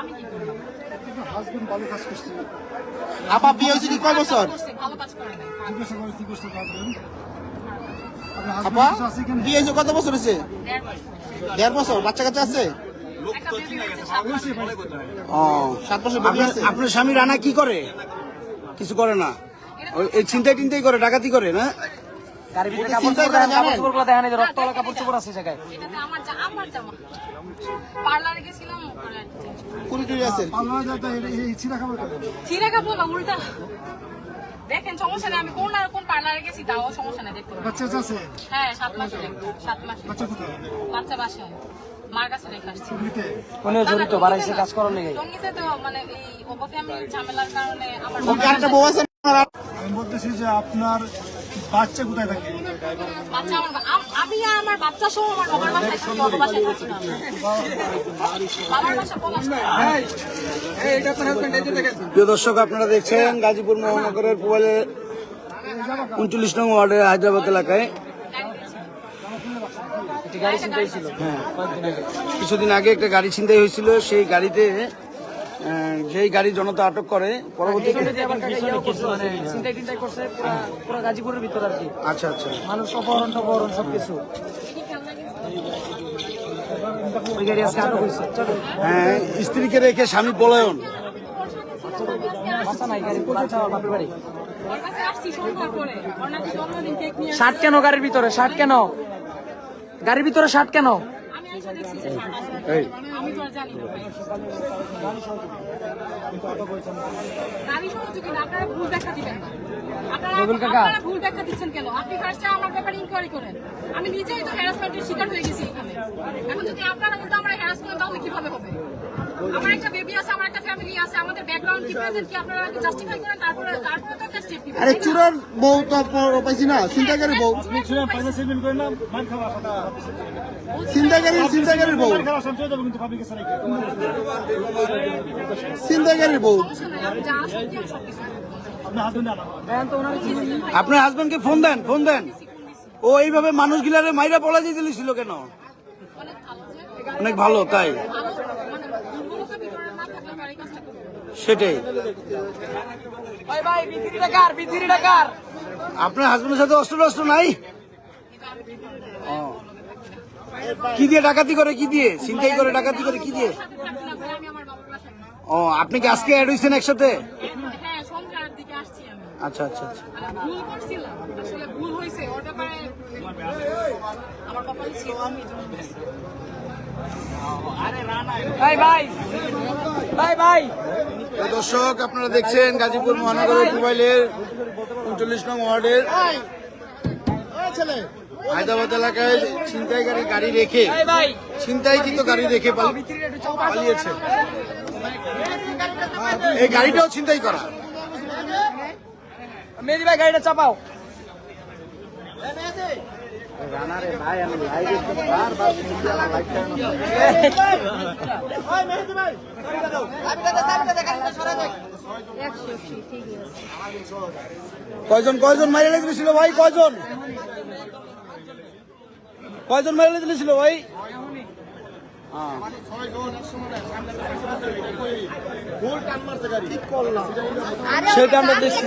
আমি কি করলাম হাজবেন্ড ভালো কাজ করছে আপা বিয়ে হয়েছে কি? কয় বছর? করছে, ভালো কাজ করে নাই জিজ্ঞাসা করে কি করছে হাজবেন্ড আপা আছে বিয়ে হয়েছে কত বছর হয়েছে? দেড় বছর। বাচ্চা কাচ্চা আছে? আপনার স্বামী রানা কি করে? কিছু করে না। এই চিন্তাই টিন্তাই করে ডাকাতি করে না? ভিতরে ওকে কাপড় চোপড় যে রক্ত কাপড় চোপড় আছে জায়গায়। পার্লারে গেছিলাম টুড়ি আছে। পাল্লা যাতে এই খাবার খাবে ছিঁড়ে কাপড় না উল্টা? দেখেন সমস্যা নেই আমি কোন আর কোন পার্লারে গেছি তাও সমস্যা নেই দেখতে বাচ্চা আছে? হ্যাঁ সাত একটা, সাত মাস। বাচ্চা কোথায়? বাচ্চা বাসায়। মার কাছে রেখে আসছি। নিতে জড়িত বাড়াইছে কাজ করার লেগে টঙ্গিতে তো মানে এই ওপো ফ্যামিলির ঝামেলার কারণে আমার আমি বলতেছি যে আপনার বাচ্চা কোথায় থাকে? বাচ্চা আমার বা- আম- আমি আমার বাচ্চা সহ আমার বাবার বাসায় থাকি অন্য বাসায় থাকি বাবার বাসা প্রিয় দর্শক আপনারা দেখছেন গাজীপুর মহানগরের পুবালের উনচল্লিশ নং ওয়ার্ডের হায়দ্রাবাদ এলাকায়। হ্যাঁ। কিছুদিন আগে একটা গাড়ি ছিনতাই হয়েছিল সেই গাড়িতে যেই গাড়ি জনতা আটক করে পরবর্তীতে মানে চিন্তাই টিন্তাই করছে পুরা- পুরা গাজীপুরের ভিতর আর কি। আচ্ছা আচ্ছা। মানুষ অপহরণ টপহরণ সবকিছু। হ্যাঁ স্ত্রীকে রেখে স্বামী পলায়ন। শার্ট কেন? গাড়ির ভিতরে শার্ট কেন? গাড়ির ভিতরে শার্ট কেন? আমি নিজেই তো হ্যারাসমেন্টের শিকার হয়ে গেছি এখানে। যদি আপনারা বলতে আমরা হ্যারাস করেন তাহলে কীভাবে হবে? আমার একটা বেবি আছে, আমার একটা ফ্যামিলি আরে চুরার বউ তো পাইছি না চিন্তাকারী বউ। পয়সা সেভিং করে না মার খাওয়া কথা চিন্তাকারীর বউ। চিন্তাকারীর বউ। আপনার হাজবেন্ডকে ফোন দেন ফোন দেন ও এইভাবে মানুষ মানুষগুলারে মাইরা পলা দিয়ে দিয়েছিল কেন? অনেক ভালো যে অনেক ভালো তাই ভালো মানে দুর্বলতা ভিতরে না থাকলে আমি আর এই কাজটা করব না। সেটাই। আপনার হাজবেন্ডের সাথে অস্ত্র টস্ত্র নাই। কি দিয়ে ডাকাতি করে কি দিয়ে? চিন্তাই করে ডাকাতি করে কি দিয়ে। ও আপনি কি আজকে অ্যাড হয়েছেন একসাথে? হ্যাঁ আচ্ছা আচ্ছা আচ্ছা। ভুল করছিলাম। আসলে ভুল হয়েছে ব্যাপারে আমার ছিল আমি। ভাই ভাই। ভাই ভাই। দর্শক আপনারা দেখছেন গাজীপুর মহানগরের মোবাইলের উনচল্লিশ নং ওয়ার্ডের হায়দ্রাবাদ এলাকায় ছিনতাইকারী গাড়ি রেখে ভাই ভাই। ছিনতাইকৃত গাড়ি রেখে পাল- পালিয়েছে। এই গাড়িটাও ছিনতাই করা। ভাই গাড়িটা চাপাও। কয়জন কয়জন মাইরে দিয়েছিল ভাই? কয়জন? কয়জন মাইরে দিয়েছিল ভাই? হ্যাঁ। সেটা আমরা দেখছি।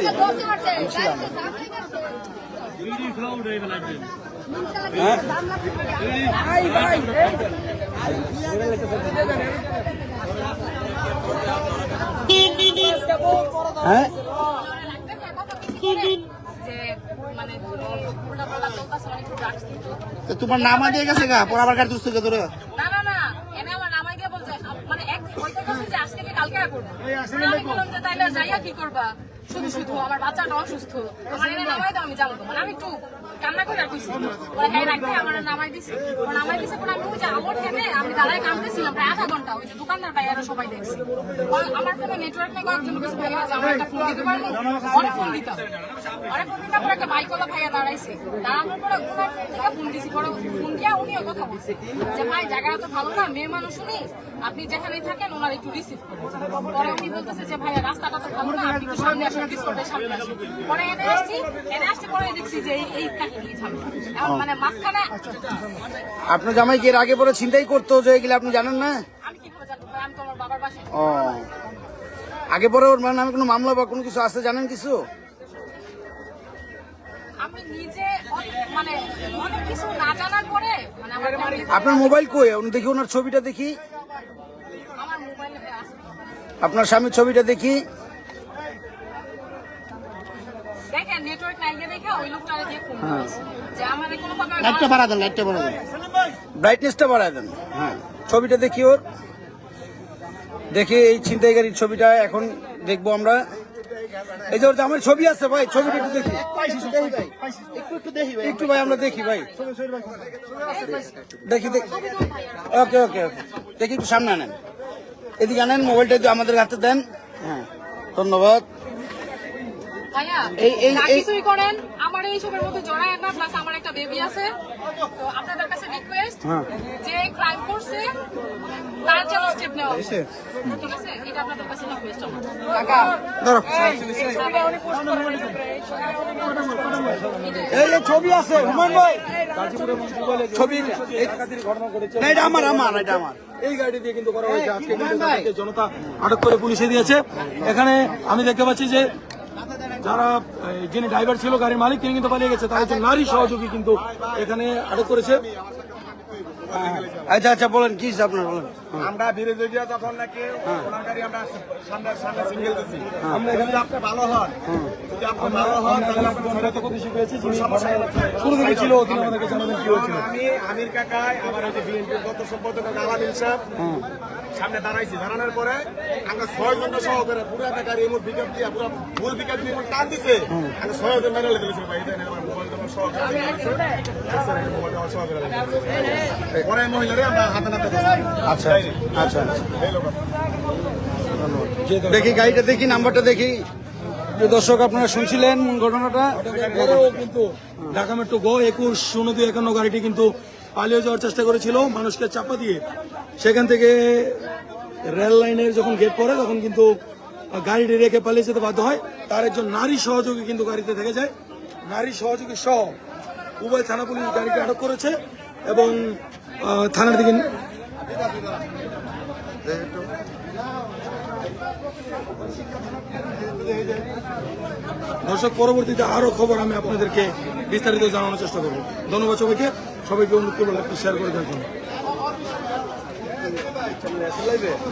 হ্যাঁ? যে মানে উল্টা পাল্টা চলতেছে অনেক ড্রাগস দিত তো তোমার নামা দিয়ে গেছে গা পর আবার গাড়ি দুস্থ ধরে মানে এক যে আজকে কালকে করব আমি বললাম যে তাইলে যাইয়া কি করবা? শুধু শুধু আমার বাচ্চাটা অসুস্থ। আমি যাব তো মানে আমি চুপ। কান্না করে কইছি। ওরা হ্যাঁ রাখতে আমার নামাই দিছে। ও নামাই দিছে পরে আমি ওই যে আমার ফোনে আমি দাঁড়ায় কাঁদতেছিলাম, প্রায় আধা ঘণ্টা ওই যে দোকানদার ভাইয়ারা সবাই দেখছি। আমার ফোনে নেটওয়ার্ক নেই কয়েকজন কাছে ভাইয়া আছে, আমার একটা ফোন দিতে পারব? অনেক ফোন দিতাম। অনেক ফোন দিতাম পরে একটা বাইকওয়ালা ভাইয়া দাঁড়াইছে। দাঁড়ানোর পরে ওনার ফোন থেকে ফোন দিছি, পরে ফোন দিয়া উনিও কথা বলছে। যে, ভাই, জায়গাটা তো ভালো না, মেয়ে মানুষ উনি, আপনি যেখানেই থাকেন ওনার একটু রিসিভ করেন। পরে উনি বলতেছে যে, ভাইয়া, রাস্তাটা তো ভালো না, আপনি একটু সামনে আসেন ডিসকোর্টের সামনে আসেন। পরে এনে আসছি এনে আসছি, পরে দেখছি যে এই- মানে আপনার জামাই কি এর আগে পরে ছিনতাই করতো যে এগুলো আপনি জানেন না? ও। আগে পরে ওর নামে কোনো মামলা বা কোনো কিছু আছে জানেন কিছু? মানে মানে আপনার মোবাইল কই? উনি দেখি ওনার ছবিটা দেখি। আপনার স্বামীর ছবিটা দেখি দেখেন নেটওয়ার্ক নাই গিয়ে দেখে ওই লোকটা দিয়ে ফোন হ্যাঁ। করেছে যে আমার কোনো প্রকার লাইটটা বাড়া দেন লাইটটা বাড়া দেন। ব্রাইটনেসটা বাড়ায় দেন। হ্যাঁ। ছবিটা দেখি ওর। দেখি এই ছিনতাইকারীর ছবিটা এখন দেখব আমরা। এই যে ওর আমার ছবি আছে ভাই ছবিটা একটু দেখি। একটু একটু ভাই। আমরা দেখি ভাই। দেখি দেখি। ওকে ওকে ওকে। দেখি একটু সামনে আনেন। এদিকে আনেন মোবাইলটা একটু আমাদের হাতে দেন। হ্যাঁ ধন্যবাদ। এই- এই- এই- করেন? এইসবের মধ্যে জড়ায় না প্লাস আমার একটা বেবি আছে তো আপনাদের কাছে রিকোয়েস্ট হ্যাঁ। যে ক্রাইম করছে তার যেন স্টেপ নেওয়া হয়। ঠিক আছে এটা আপনাদের কাছে রিকোয়েস্ট আমার ধরো এই যে ছবি আছে হুমায়ুন ভাই ছবি এটা আমার আমার এটা আমার এই গাড়ি দিয়ে কিন্তু করা হয়েছে আজকে কিন্তু জনতা আটক করে পুলিশে দিয়েছে এখানে আমি দেখতে পাচ্ছি যে যারা যিনি ড্রাইভার ছিল, গাড়ির মালিক, তিনি কিন্তু পালিয়ে গেছে। তার একজন নারী সহযোগী কিন্তু এখানে আটক করেছে। আচ্ছা আচ্ছা বলেন কি আপনার? বলেন। আমরা বিরোধী যখন নাকি ওনার গাড়ি আমরা সামনে সামনে সিঙ্গেল দিছি। আমরা যদি আপনি ভালো হন যদি আপনি ভালো হন তাহলে আপনি তো খুশি পেয়েছি যিনি শুরু থেকে ছিল তিনি আমাদেরকে জানাবেন কি হয়েছিল আমি আমির কাকাই আমার ওই যে বিএনপির গত সম্পাদক আলামিন সাহেব সামনে দাঁড়াইছি। দাঁড়ানোর পরে আমরা ছয় ঘণ্টা সহ করে পুরো একটা গাড়ি এমন পুরো পিকআপ দিয়ে এমন টান দিছে। আমরা ছয় হাজার মেরে লেগে গেছিল ভাই এটা আমার আচ্ছা আচ্ছা আচ্ছা। দেখি, গাড়িটা দেখি, নাম্বারটা দেখি। দর্শক, আপনারা শুনছিলেন ঘটনাটা? কিন্তু ঢাকা মেট্রো গো একুশ শূন্য দুই একান্ন গাড়িটি কিন্তু পালিয়ে যাওয়ার চেষ্টা করেছিল। মানুষকে চাপা দিয়ে সেখান থেকে রেল লাইনের যখন গেট পড়ে, তখন কিন্তু গাড়িটি রেখে পালিয়ে যেতে বাধ্য হয়। তার একজন নারী সহযোগী কিন্তু গাড়িতে থেকে যায়। নারী সহযোগী সহ উভয় থানা পুলিশ গাড়িকে আটক করেছে এবং থানার দিকে দর্শক, পরবর্তীতে আরও খবর আমি আপনাদেরকে বিস্তারিত জানানোর চেষ্টা করব। ধন্যবাদ সবাইকে। সবাইকে অনুরোধ করব লাইভটা শেয়ার করে দেওয়ার জন্য।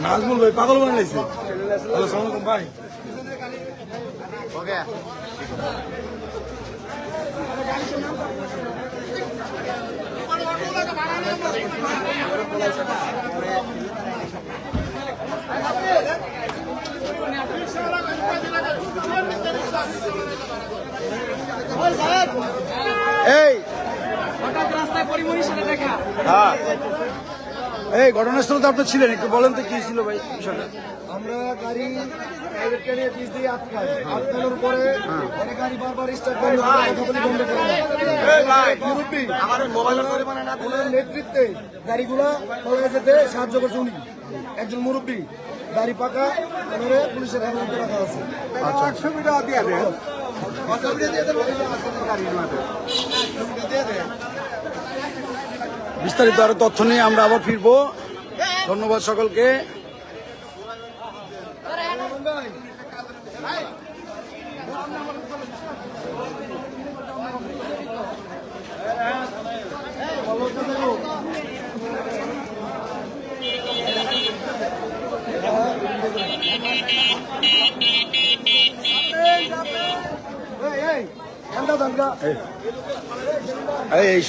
নাজমুল ভাই, পাগল বানাইছে ভাই। এই। হঠাৎ রাস্তায় পরিমণি সাথে দেখা। হ্যাঁ। এই ঘটনাস্থল তো আপনি ছিলেন একটু বলেন তো কি ছিল ভাই বিষয়টা। আমরা গাড়ি প্রাইভেট নিয়ে পিস দিয়ে আটকাই। আটকানোর পরে পরে গাড়ি বারবার স্টার্ট করে কথা বন্ধ নেতৃত্বে গাড়িগুলা যেতে সাহায্য করছে উনি। একজন মুরব্বী গাড়ি পাকা পুলিশের হেফাজতে রাখা আছে। ছবিটা দিয়ে দেন। বিস্তারিত আরও তথ্য নিয়ে আমরা আবার ফিরবো ধন্যবাদ সকলকে এই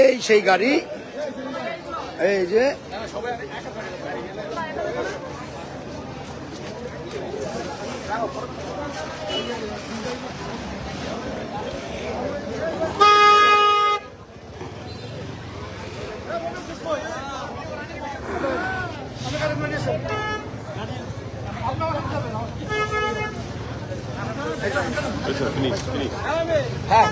এই সেই গাড়ি এই যে Finish, finish. হ্যাঁ